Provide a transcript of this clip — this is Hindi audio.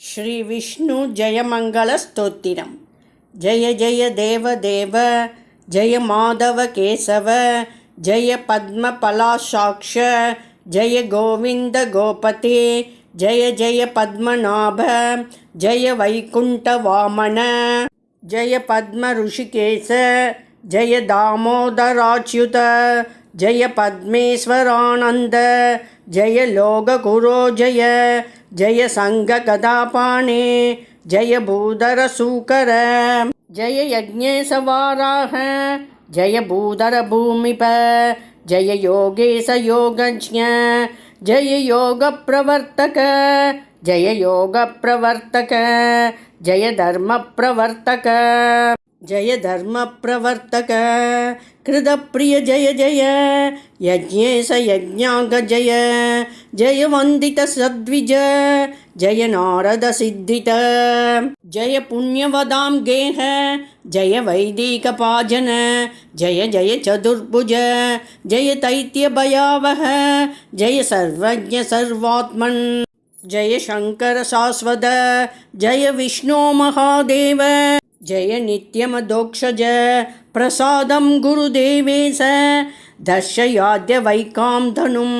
श्रीविष्णुजयमङ्गलस्तोत्तिरं जय जय देवदेव जय माधवकेशव जय पद्मपलाशाक्ष जय गोविन्दगोपते जय जय पद्मनाभ जय वैकुण्ठवामन जय पद्मऋषिकेश जय दामोदराच्युत जय पद्मेश्वरानन्द जय लोकगुरो जय जय संग सङ्गगदापाणे जय भूधर सूकर, जय यज्ञेशवाराह जय भूधर भूमिप जय योगेश योगज्ञ, जय योगप्रवर्तक जय योग प्रवर्तक, जय धर्म प्रवर्तक। जय धर्मप्रवर्तक कृतप्रिय जय जय। यज्ञेश यज्ञाग जय। जय वंदित सद्विज। जय नारद सिद्धित। जय पुण्यवदां गेह। जय वैदिकपाजन जय जय चतुर्भुज। जय तैत्यभयावह जय सर्वज्ञ सर्वात्म जय शंकर शाश्वत। जय विष्णु महादेव। ஜய நித்யமதோக்ஷஜ பிரசாதம் குருதேவே ச தர்ஷயாத்ய வைகாம் தனும்